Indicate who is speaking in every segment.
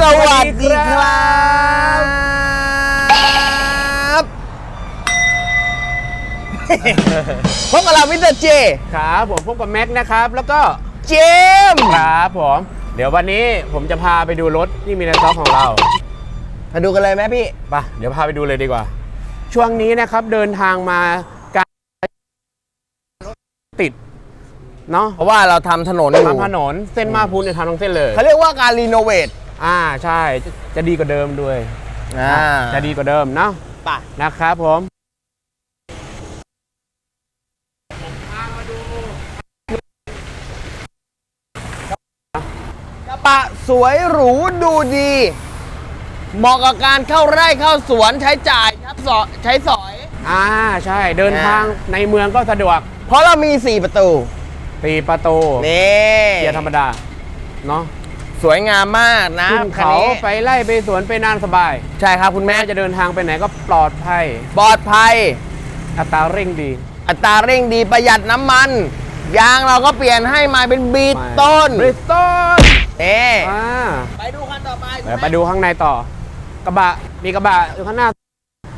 Speaker 1: สวัสดีครับพบกับเรามิสเตอร์เจ
Speaker 2: ครับผมพบกับแม็กนะครับ แล้วก็
Speaker 1: เจมส์
Speaker 2: ครับผม เดี๋ยววันนี้ผมจะพาไปดูรถที่มีในสต็อกของเรา
Speaker 1: มาดูกันเลยไหมพี่
Speaker 2: ไปเดี๋ยวพาไปดูเลยดีกว่า ช่วงนี้นะครับเดินทางมาการติดเนาะ
Speaker 1: เพราะว่าเราทำถนนอยู่
Speaker 2: ทำถนนเส้นมาพุนเนี่ยทำทั้งเส้นเลย
Speaker 1: เขาเรียกว่าการรีโนเวท
Speaker 2: อ่าใช่จะจะดีกว่าเดิมด้วย
Speaker 1: อ่า
Speaker 2: จะดีกว่าเดิมเนาะ
Speaker 1: ป่ะ
Speaker 2: นะครับผม
Speaker 1: กระบะสวยหรูดูดี เหมาะกับการเข้าไร่เข้าสวนใช้จ่ายครับสอใช้สอย
Speaker 2: อ่าใช่เดินทางในเมืองก็สะดวก
Speaker 1: เพราะเรามี 4 ประตู
Speaker 2: ตีประตู
Speaker 1: นี่
Speaker 2: เกียร์ธรรมดาเนาะ
Speaker 1: สวยงามมากนะ
Speaker 2: ขึ้น
Speaker 1: คัน
Speaker 2: เขา
Speaker 1: นี้
Speaker 2: ไปไล่ไปสวนไปนานสบาย
Speaker 1: ใช่ครับคุณแม่
Speaker 2: แม้จะเดินทางไปไหนก็ปลอดภัย
Speaker 1: ปลอดภัย
Speaker 2: อัตราเร่งดี
Speaker 1: อัตราเร่งดีประหยัดน้ำมัน ยางเราก็เปลี่ยนให้มาเป็นบีต้น
Speaker 2: บริสตัน
Speaker 1: เอ๊ะ
Speaker 2: อ่า
Speaker 1: ไปดูคันต่อไป
Speaker 2: เดี๋ยวไปดูข้างในต่อ กระบะ มีกระบะอยู่ข้างหน้า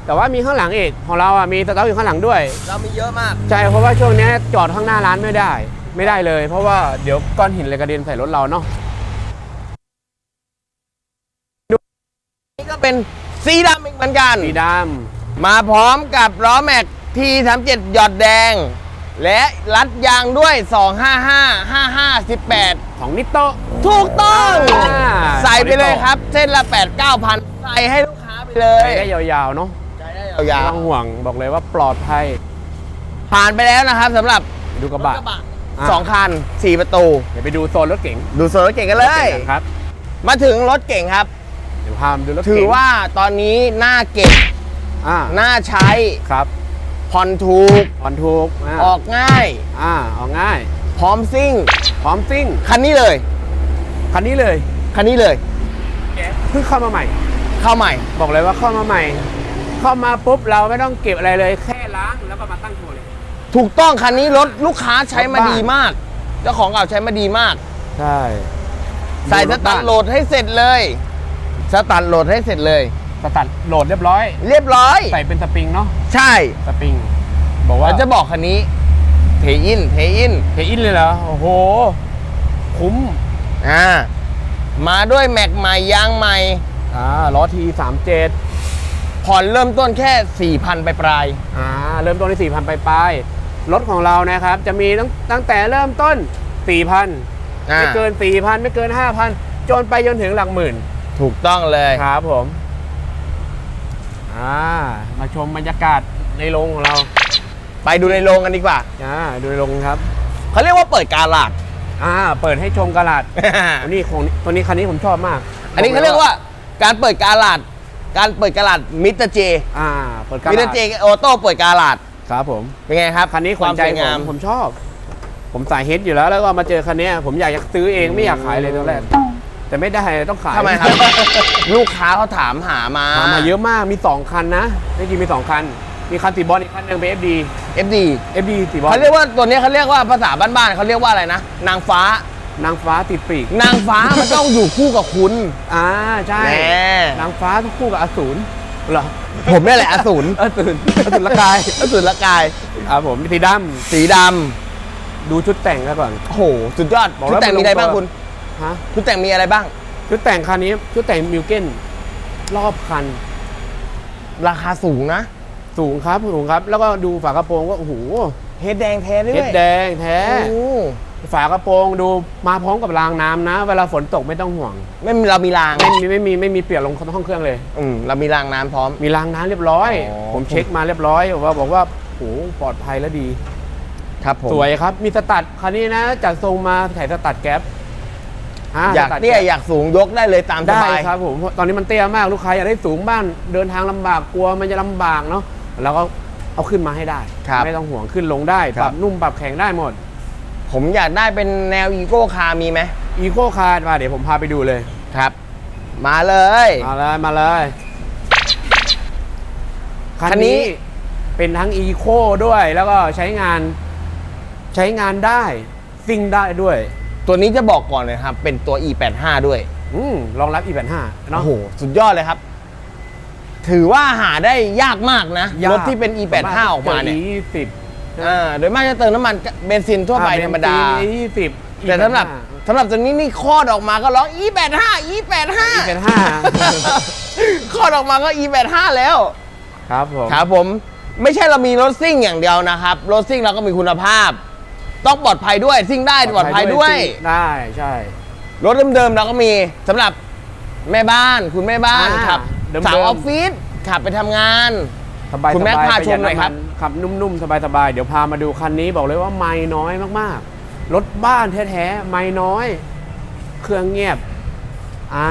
Speaker 2: แต่ว่ามีข้างหลังอีกของเราอะมีสต็อกอยู่ข้างหลังด้วย
Speaker 1: เรามีเยอะมาก
Speaker 2: ใช่ เพราะว่าช่วงนี้จอดข้างหน้าร้านไม่ได้ ไม่ได้เลย เพราะว่าเดี๋ยวก้อนหินเลยกระเด็นใส่รถเราเนาะ
Speaker 1: นี่ก็ เป็นสีดำอีกเหมือนกัน
Speaker 2: สีด
Speaker 1: มาพร้อมกับล้อแม็กที37หยอดแดง และรัดยางด้วย 255 55 18ำ
Speaker 2: ของนิโตะ
Speaker 1: ถูกต้อง
Speaker 2: อ่า
Speaker 1: ใส่ไปเลยครับ เส้นละ 8 9พันใส่ให้ลูกค้าไปเลย
Speaker 2: ใช้ได้ยาวๆเนาะ
Speaker 1: ใช้ได้
Speaker 2: ไม่
Speaker 1: ยาว
Speaker 2: ต้องห่วงบอกเลยว่าปลอดภัย
Speaker 1: ๆผ่านไปแล้วนะครับสำหรับ
Speaker 2: ดูกระบะ
Speaker 1: รถกระบะ
Speaker 2: อ่า
Speaker 1: สองคัน 4 ประตู
Speaker 2: เดี๋ยวไปดูโซนรถเก๋ง
Speaker 1: ดูโซนรถเก่งกันเลย
Speaker 2: รถก๋งกันครับ
Speaker 1: มาถึงรถเก่งครับ
Speaker 2: เดี๋ยวพามาดูรถเก๋ง
Speaker 1: ถือว่าตอนนี้หน้าเก็บ
Speaker 2: อ่า
Speaker 1: หน้าใช้
Speaker 2: ครับ
Speaker 1: ผ่อนถูก
Speaker 2: ผ่อนถูกอ่า
Speaker 1: ออกง่าย
Speaker 2: อ่าออกง่าย
Speaker 1: พร้อมซิ่ง
Speaker 2: พร้อมซิ่ง
Speaker 1: คันนี้เลย
Speaker 2: คันนี้เลย
Speaker 1: คันนี้เลย
Speaker 2: เพิ่งเข้ามาใหม่
Speaker 1: เข้าใหม่
Speaker 2: บอกเลยว่าเข้ามาใหม่ เข้ามาปุ๊บเราไม่ต้องเก็บอะไรเลย แค่ล้างแล้วก็มาตั้งตัวเลย
Speaker 1: ถูกต้องคันนี้รถลูกค้าใช้มาร
Speaker 2: ถบ้าน
Speaker 1: ดีมาก เจ้าของเก่าใช้มาดีมาก
Speaker 2: ใช่
Speaker 1: ใส่สตาร์ทโหลดให้เสร็จเลย สตาร์ทโหลดให้เสร็จเลย
Speaker 2: สตัดโหลดเรียบร้อย
Speaker 1: เรียบร้อย
Speaker 2: ใส่เป็นสปริงเนาะ
Speaker 1: ใช่
Speaker 2: สปริง บอกว่า
Speaker 1: เราจะบอกคันนี้ เทอิน เทอิน
Speaker 2: เทอินเลยเหรอ โอ้โห คุ้ม
Speaker 1: อ่า มาด้วยแม็กใหม่ยางใหม่
Speaker 2: อ่าล้อทีสามเจ็ด
Speaker 1: ผ่อนเริ่มต้นแค่ 4,000 ไปปลาย
Speaker 2: อ่า เริ่มต้นที่สี่พันไปลายๆรถของเรานะครับ จะมีตั้งตั้งแต่เริ่มต้นสี่พัน
Speaker 1: อ่า
Speaker 2: ไม่เกินสี่พันไม่เกินห้าพันจนไปจนถึงหลักหมื่น
Speaker 1: ถูกต้องเลย
Speaker 2: ครับผมอ่ามาชมบรรยากาศในโรงของเรา
Speaker 1: ไปดูในโรงกันดีกว่า
Speaker 2: อ่าดูในโรงครับ
Speaker 1: เขาเรียกว่าเปิดการลาด
Speaker 2: อ่าเปิดให้ชมกระดาษตัวนี้ของตัวนี้คันนี้ผมชอบมาก
Speaker 1: อันนี้เขาเรียกว่าการเปิดการลาดการเปิดการลาดมิสเตอร์เจ
Speaker 2: อ่าเปิดกระ
Speaker 1: มิสเตอ
Speaker 2: ดาษ
Speaker 1: ร์เจออโต้เปิดการลาด
Speaker 2: ครับผม
Speaker 1: เป็นไงครับ
Speaker 2: คันนี้ข
Speaker 1: คว
Speaker 2: วั
Speaker 1: วา
Speaker 2: ญ
Speaker 1: ม
Speaker 2: ใจ
Speaker 1: สวย
Speaker 2: ผ
Speaker 1: งาม
Speaker 2: มผมชอบ ผมสายเฮดอยู่แล้วแล้วก็มาเจอคันนี้ผมอยากจะซื้อเองไม่อยากขายเลยตอนแรก แต่ไม่ได้ต้องขาย
Speaker 1: ทำไมครับ ลูกค้าเขาถามหามา
Speaker 2: ถามมาเยอะมากมี 2 คันนะไม่จริงมี 2 คัน มีคันสีบอลอีกคันหนึ่งเป็น FD
Speaker 1: FD
Speaker 2: FD สีบอล
Speaker 1: เขาเรียกว่าตัวนี้เขาเรียกว่าภาษาบ้านๆเขาเรียกว่าอะไรนะ นางฟ้า
Speaker 2: นางฟ้าติดปีก
Speaker 1: นางฟ้ามันต้องอยู่คู่กับคุณ
Speaker 2: อ่าใช่
Speaker 1: แน่
Speaker 2: นางฟ้าต้องคู่กับอสูรเหรอ
Speaker 1: ผมนี่แหละอสูร
Speaker 2: อสูรอสูรละกาย
Speaker 1: อสูรละกาย
Speaker 2: อ่าผมสีด
Speaker 1: สีดำ
Speaker 2: ดูชุดแต่งกันก่อนำ
Speaker 1: โอ้โห สุดยอด
Speaker 2: บอก
Speaker 1: ชุด
Speaker 2: แล้ว
Speaker 1: แต่ง
Speaker 2: มัน
Speaker 1: มีอะไรบ้าง
Speaker 2: ลงตัว
Speaker 1: คุณ
Speaker 2: ฮะ
Speaker 1: ชุดแต่งมีอะไรบ้าง
Speaker 2: ชุดแต่งคันนี้ชุดแต่งมิวเก้นรอบคัน
Speaker 1: ราคาสูงนะ
Speaker 2: สูงครับสูงครับ แล้วก็ดูฝากระโปรงก็โอ้โห
Speaker 1: เฮดแดงแท้ด้วย
Speaker 2: เฮ็ดแดงแท้
Speaker 1: โอ้
Speaker 2: ฝากระโปรงดูมาพร้อมกับรางน้ำนะ เวลาฝนตกไม่ต้องห่วง
Speaker 1: ไม่มีเรามีราง
Speaker 2: ไม่มีไม่มีไม่มีเปียกลงห้องเครื่องเลย
Speaker 1: อืมเรามีรางน้ำพร้อม
Speaker 2: มีรางน้ำเรียบร้อย
Speaker 1: อ๋อ
Speaker 2: ผมเช็คมาเรียบร้อยบอกว่าบอกว่าโอ้โหปลอดภัยและดี
Speaker 1: ครับผม
Speaker 2: สวยครับ มีสตัดคันนี้นะจัดทรงมาถ่ายสตัดแก๊ปะ
Speaker 1: อยาก
Speaker 2: สตัด
Speaker 1: เตี้ย
Speaker 2: แก๊ป
Speaker 1: อยากสูงยกได้เลยตามส
Speaker 2: ได้
Speaker 1: บาย
Speaker 2: ครับผมเพราะตอนนี้มันเตี้ยมากลูกค้าอยากได้สูงบ้านเดินทางลำบากกลัวมันจะลำบากเนาะแล้วก็เอาขึ้นมาให้ได้
Speaker 1: ครับ
Speaker 2: ไม่ต้องห่วงขึ้นลงได้
Speaker 1: ค
Speaker 2: ป
Speaker 1: รับ
Speaker 2: รับนุ่มปรับแข็งได้หมด
Speaker 1: ผมอยากได้เป็นแนวอีโก้คาร์มีไหม
Speaker 2: อีโคคาร์มาเดี๋ยวผมพาไปดูเลย
Speaker 1: ครับ มาเลย
Speaker 2: มาเลยมาเลยคัน
Speaker 1: คันนี้
Speaker 2: นี้เป็นทั้งอีโคด้วยแล้วก็ใช้งานใช้งานได้ซิ่งได้ด้วย
Speaker 1: ตัวนี้จะบอกก่อนเลยครับ เป็นตัว e85 ด้วย
Speaker 2: อืมรองรับ e85 เนาะ
Speaker 1: โอ้โห สุดยอดเลยครับ ถือว่าหาได้ยากมากนะ
Speaker 2: ยาก
Speaker 1: รถที่เป็น e85 ออกมาเนี่ย
Speaker 2: เจอ E20
Speaker 1: อ่าโดยมากจะเติมน้ำมันเบนซินทั่วไปธรรมดา
Speaker 2: E20
Speaker 1: แต่สำหรับสำหรับตัวนี้นี่คลอดออกมาก็ร้อง e85 e85
Speaker 2: E85
Speaker 1: คลอดออกมาก็ e85 แล้ว
Speaker 2: ครับผม
Speaker 1: ครับผมไม่ใช่เรามีรถซิ่งอย่างเดียวนะครับ รถซิ่งเราก็มีคุณภาพ ต้องปลอดภัยด้วยซิ่งได้ปลอดภัยด้วย
Speaker 2: ได้ใช่
Speaker 1: รถเดิมๆเราก็มีสำหรับแม่บ้านคุณแม่บ้าน
Speaker 2: อ่า
Speaker 1: ขับ
Speaker 2: เดิมๆ
Speaker 1: สาวออฟฟิศขับไปทำงาน
Speaker 2: สบาย
Speaker 1: คุณแม็ก
Speaker 2: สบย
Speaker 1: พาชม
Speaker 2: ประด
Speaker 1: หน่อยครับำ
Speaker 2: มัขับนุ่มๆ สบายๆ เดี๋ยวพามาดูคันนี้บอกเลยว่าไม่น้อยมากๆ รถบ้านแท้ๆ ไม่น้อย เครื่องเงียบ อ่า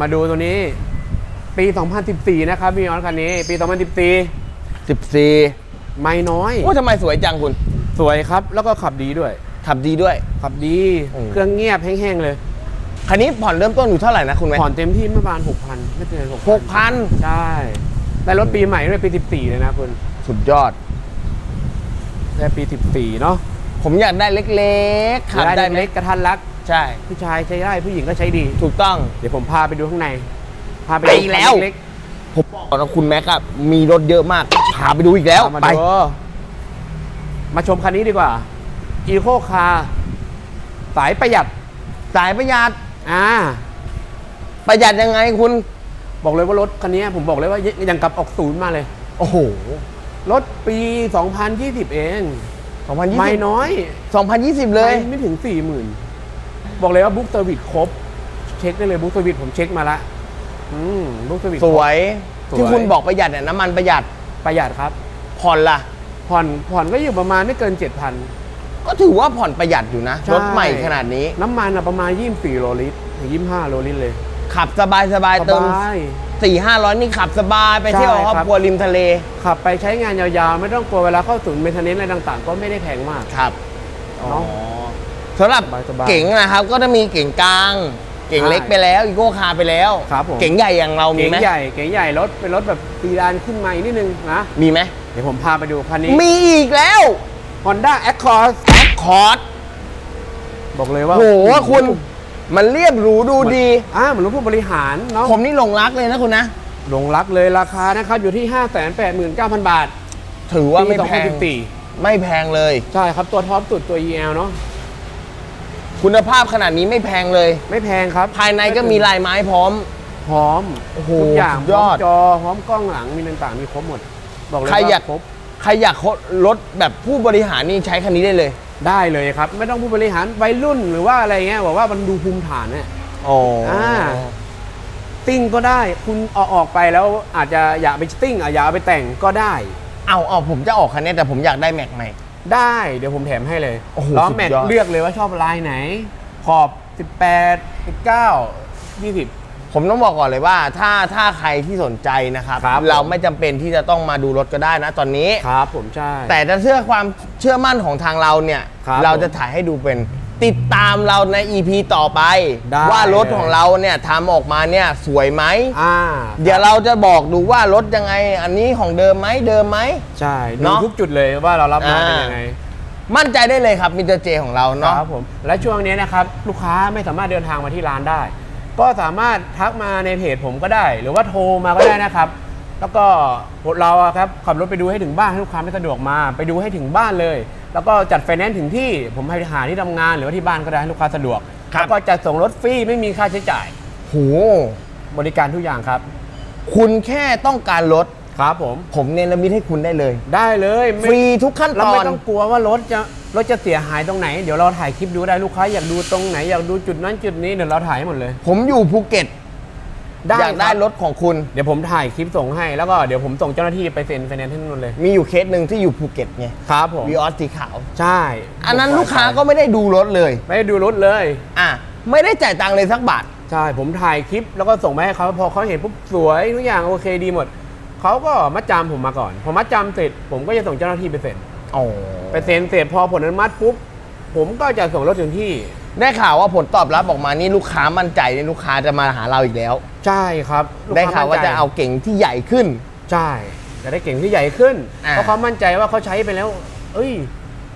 Speaker 2: มาดูตัวนี้ ปี 2014 นะครับพี่ออสคันนี้ ปี 2014
Speaker 1: 14
Speaker 2: ไม่น้อย
Speaker 1: โอ้ทำไมสวยจังคุณ
Speaker 2: สวยครับแล้วก็ขับดีด้วย
Speaker 1: ขับดีด้วย
Speaker 2: ขับดี
Speaker 1: อืม
Speaker 2: เครื่องเงียบแห้งๆเลย
Speaker 1: คันนี้ผ่อนเริ่มต้นอยู่เท่าไหร่นะคุณแม่
Speaker 2: ผ่อนเต็มที่ประมาณ6,000ไม่เกิน
Speaker 1: หกพัน
Speaker 2: ใช่ได้รถปีใหม่ด้วยปี14เลยนะคุณ
Speaker 1: สุดยอด
Speaker 2: ได้ปี14เนาะ
Speaker 1: ผมอยากได้เล็กๆขับได้ไหม
Speaker 2: เล็กกระทันรัก
Speaker 1: ใช่
Speaker 2: ผู้ชายใช้ได้ผู้หญิงก็ใช้ดี
Speaker 1: ถูกต้อง
Speaker 2: เดี๋ยวผมพาไปดูข้างใน พาไป
Speaker 1: ไป
Speaker 2: ดู
Speaker 1: แล้ว
Speaker 2: เล็ก
Speaker 1: ผมบอกนะคุณแม็กอะมีรถเยอะมากพาไปดูอีก
Speaker 2: ๆ
Speaker 1: แล้ว
Speaker 2: เอามา
Speaker 1: ไป
Speaker 2: ดู มาชมคันนี้ดีกว่าอีโคคาสายประหยัด
Speaker 1: สายประหยัด
Speaker 2: อ่า
Speaker 1: ประหยัดยังไงคุณ
Speaker 2: บอกเลยว่ารถคันนี้ผมบอกเลยว่ายังกลับออกศูนย์มาเลย
Speaker 1: โอ้โห
Speaker 2: รถปี 2020 เอง
Speaker 1: 2020
Speaker 2: ไม่น้อย
Speaker 1: 2020 เลย
Speaker 2: ไม่ไม่ถึง 40,000 บอกเลยว่าบุ๊กเซอร์วิสครบ เช็คได้เลยบุ๊กเซอร์วิสผมเช็คมาละอืมบุ๊กเซอร์วิส
Speaker 1: สวย
Speaker 2: สวย
Speaker 1: ที่คุณบอกประหยัดเนี่ยน้ำมันประหยัด
Speaker 2: ประหยัดครับ
Speaker 1: ผ่อนล่ะ
Speaker 2: ผ่อนผ่อนก็อยู่ประมาณไม่เกิน 7,000
Speaker 1: ก็ถือว่าผ่อนประหยัดอยู่นะ
Speaker 2: ใช่
Speaker 1: รถใหม่ขนาดนี้
Speaker 2: น้ำมันอะประมาณ 24โลลิตรถึง25โลลิตรเลย
Speaker 1: ขับสบายสบายๆเติม
Speaker 2: สบาย
Speaker 1: สี่ห้าร้อยนี่ขับสบายไป
Speaker 2: ใช่
Speaker 1: เที่ยวกับครอบ
Speaker 2: ครับ
Speaker 1: ครัวริมทะเล
Speaker 2: ขับไปใช้งานยาวๆ ไม่ต้องกลัวเวลาเข้าศูนย์เมนเทนเนนอะไรต่างๆ ก็ไม่ได้แพงมาก
Speaker 1: ครับ
Speaker 2: เนาะ
Speaker 1: สำหรับ
Speaker 2: สบายๆ
Speaker 1: เก๋งนะครับ ก็จะมีเก๋งกลาง เก๋งเล็ก
Speaker 2: ใช่
Speaker 1: ไปแล้วอีโก้คาร์ไปแล้ว
Speaker 2: ครับผม
Speaker 1: เก๋งใหญ่อย่างเรามี
Speaker 2: เก๋ง
Speaker 1: ไหม
Speaker 2: ใหญ่เก๋งใหญ่รถเป็นรถแบบปีดานขึ้นมาอีกนิดนึงนะ
Speaker 1: มีไหม
Speaker 2: เดี๋ยวผมพาไปดูคันนี้
Speaker 1: มีอีกแล้ว
Speaker 2: Honda Accord
Speaker 1: แอคคอร์ด
Speaker 2: บอกเลยว่า
Speaker 1: โหคุณมันเรียบหรูดูดี
Speaker 2: อ่าเหมือนรถผู้บริหารเนาะ
Speaker 1: ผมนี่หลงรักเลยนะคุณนะ
Speaker 2: หลงรักเลยราคานะครับ อยู่ที่ 589,000 บาท
Speaker 1: ถือว่าไม่แพง
Speaker 2: ปี
Speaker 1: ไม่แพงเลย
Speaker 2: 2014ใช่ครับตัวท็อปสุดตัว EL เนาะ
Speaker 1: คุณภาพขนาดนี้ไม่แพงเลย
Speaker 2: ไม่แพงครับ
Speaker 1: ภายในก็มีลายไม้พร้อม
Speaker 2: พร้อม
Speaker 1: โอ้โห
Speaker 2: ทุกอย่าง
Speaker 1: สุด
Speaker 2: พ
Speaker 1: ย
Speaker 2: ร้อ
Speaker 1: อ
Speaker 2: ม
Speaker 1: ด
Speaker 2: จอพร้อมกล้องหลังมีต่างๆมีครบหมด บอกเลย
Speaker 1: ใครอยาก
Speaker 2: ว่าครบ
Speaker 1: ใครอยากรถแบบผู้บริหารนี่ใช้คันนี้ได้เลย
Speaker 2: ได้เลยครับ ไม่ต้องผู้บริหารวัยรุ่นหรือว่าอะไรเงี้ยบอกว่ามันดูภูมิฐานเนี่ย
Speaker 1: อ๋อ
Speaker 2: อ่าติ้งก็ได้คุณเอาออกไปแล้วอาจจะอยากไปติ้งอะอยากเอาไปแต่งก็ได้
Speaker 1: เอาเอาผมจะออกคันนี้แต่ผมอยากได้แม็กใหม่
Speaker 2: ได้เดี๋ยวผมแถมให้เลย
Speaker 1: โอ้โห
Speaker 2: ล้อ
Speaker 1: สุด
Speaker 2: แม็ก
Speaker 1: ยอด
Speaker 2: เลือกเลยว่าชอบลายไหน ขอบ 18 19 20
Speaker 1: ผมต้องบอกก่อนเลยว่า ถ้าถ้าใครที่สนใจนะครับ
Speaker 2: ครับ
Speaker 1: เราไม่จำเป็นที่จะต้องมาดูรถก็ได้นะตอนนี้
Speaker 2: ครับผมใช่
Speaker 1: แต่ถ้าเชื่อความเชื่อมั่นของทางเราเนี่ย
Speaker 2: ครับ
Speaker 1: เราจะถ่ายให้ดูเป็นติดตามเราใน EP ต่อไป
Speaker 2: ได้
Speaker 1: ว่ารถของเราเนี่ยทำออกมาเนี่ยสวยไหม
Speaker 2: อ่า
Speaker 1: เดี๋ยวเราจะบอกดูว่ารถยังไง อันนี้ของเดิมไหมเดิมไหม
Speaker 2: ใช่
Speaker 1: เน
Speaker 2: ดู
Speaker 1: อะ
Speaker 2: ทุกจุดเลยว่าเรารับมา
Speaker 1: อ่า
Speaker 2: เป็นยังไง
Speaker 1: มั่นใจได้เลยครับมิสเตอร์เจของเราเนาะ
Speaker 2: ครับผมและช่วงนี้นะครับลูกค้าไม่สามารถเดินทางมาที่ร้านได้ ก็สามารถทักมาในเพจผมก็ได้ หรือว่าโทรมาก็ได้นะครับ แล้วก็เราอะครับขับรถไปดูให้ถึงบ้านให้ลูกค้าไม่สะดวกมา ไปดูให้ถึงบ้านเลย แล้วก็จัดไฟแนนซ์ถึงที่ผมให้หาที่ทำงานหรือว่าที่บ้านก็ได้ให้ลูกค้าสะดวก
Speaker 1: ครับ
Speaker 2: แล้วก็จัดส่งรถฟรีไม่มีค่าใช้จ่าย
Speaker 1: โห
Speaker 2: บริการทุกอย่างครับ
Speaker 1: คุณแค่ต้องการรถ
Speaker 2: ครับผม
Speaker 1: ผมเนรมิตให้คุณได้เลย
Speaker 2: ได้เลยไม่
Speaker 1: ฟรีทุกขั้น
Speaker 2: เรา
Speaker 1: ตอ
Speaker 2: ไม่
Speaker 1: น
Speaker 2: ต้องกลัวว่ารถจะรถจะเสียหายตรงไหน เดี๋ยวเราถ่ายคลิปดูได้ลูกค้าอยากดูตรงไหนอยากดูจุดนั้นจุดนี้เดี๋ยวเราถ่ายให้หมดเลย
Speaker 1: ผมอยู่ภูเก็ตอยากได้
Speaker 2: คบ
Speaker 1: รถของคุณ
Speaker 2: เดี๋ยวผมถ่ายคลิปส่งให้แล้วก็เดี๋ยวผมส่งเจ้าหน้าที่ไปเซ็นไฟแนนซ์ให้นู่นเลย
Speaker 1: มีอยู่เคสหนึ่งที่อยู่ภูเก็ตไง
Speaker 2: ครับผม
Speaker 1: วีออสสีขาว
Speaker 2: ใช่
Speaker 1: อันนั้นลูกค้าก็ไม่ได้ดูรถเลย
Speaker 2: ไม่ได้ดูรถเลย
Speaker 1: อะ ไม่ได้จ่ายตังค์เลยสักบาท
Speaker 2: ใช่ผมถ่ายคลิปแล้วก็ส่งไปให้เขาพอเขาเห็นปุ๊บสวยทุกอย่างโอเคดีหมด เขาก็มัดจำผมมาก่อน พอมัดจำเสร็จ ผมก็จะส่งเจ้าหน้าที่ไปเซ็น
Speaker 1: อ๋อ
Speaker 2: ไปเซ็นเสร็จพอผลอนุมัติปุ๊บผมก็จะส่งรถถึงที่
Speaker 1: ได้ข่าวว่าผลตอบรับออกมานี่ลูกค้ามั่นใจนี่ลูกค้าจะมาหาเราอีกแล้ว
Speaker 2: ใช่ครับลูก
Speaker 1: ได้
Speaker 2: ค้
Speaker 1: ข่าวว่า
Speaker 2: มั่นใจ
Speaker 1: จะเอาเก่งที่ใหญ่ขึ้น
Speaker 2: ใช่จะได้เก่งที่ใหญ่ขึ้น
Speaker 1: อ่า
Speaker 2: เพราะเขามั่นใจว่าเขาใช้ไปแล้ว เอ้ย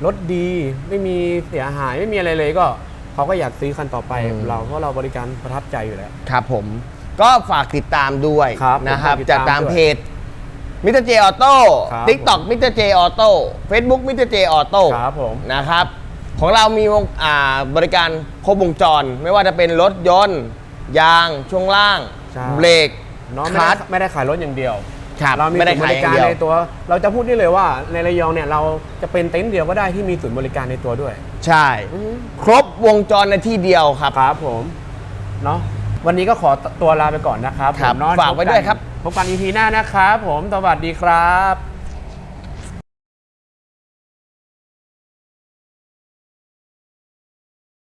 Speaker 2: รถดีไม่มีเสียหายไม่มีอะไรเลยก็เขาก็อยากซื้อคันต่อไป
Speaker 1: อืม
Speaker 2: เราเพราะเราบริการประทับใจอยู่แล้ว
Speaker 1: ครับผมก็ฝากติดตามด้วย
Speaker 2: ครับ
Speaker 1: นะครับ
Speaker 2: ผมฝากติด
Speaker 1: จาก
Speaker 2: ตาม
Speaker 1: ตาม
Speaker 2: ด้วย
Speaker 1: เพจ มิสเตอร์เจออโต้
Speaker 2: ครับ
Speaker 1: ทิกตอกมิสเตอร์เจออโต้เฟซบุ๊กมิสเตอร์เจออโต้
Speaker 2: ครับผม
Speaker 1: นะครับ ของเรามีวงอ่าบริการครบวงจร ไม่ว่าจะเป็นรถยนต์ ยางช่วงล่าง
Speaker 2: ใช่
Speaker 1: เบรก
Speaker 2: เนาะ
Speaker 1: ค
Speaker 2: ไม่
Speaker 1: ลั
Speaker 2: ได้
Speaker 1: ตช์
Speaker 2: ไม่ได้ขายรถอย่างเดียว
Speaker 1: ครับ
Speaker 2: เรามี
Speaker 1: ไม่ได้
Speaker 2: ศูนย์บ
Speaker 1: ขาย
Speaker 2: ริ
Speaker 1: อย่า
Speaker 2: การ
Speaker 1: งเดียว
Speaker 2: ในตัว เราจะพูดได้เลยว่าในระยองเนี่ยเราจะเป็นเต็นท์เดียวก็ได้ที่มีศูนย์บริการในตัวด้วย
Speaker 1: ใช่ ครบวงจรในที่เดียวครับ
Speaker 2: ครับผม เนาะวันนี้ก็ขอตัวลาไปก่อนนะครับ
Speaker 1: ครับ
Speaker 2: ผมเนาะ
Speaker 1: ฝากไว้ด้วยครับ
Speaker 2: พบกัน EP หน้านะครับผม สวัสดีครับ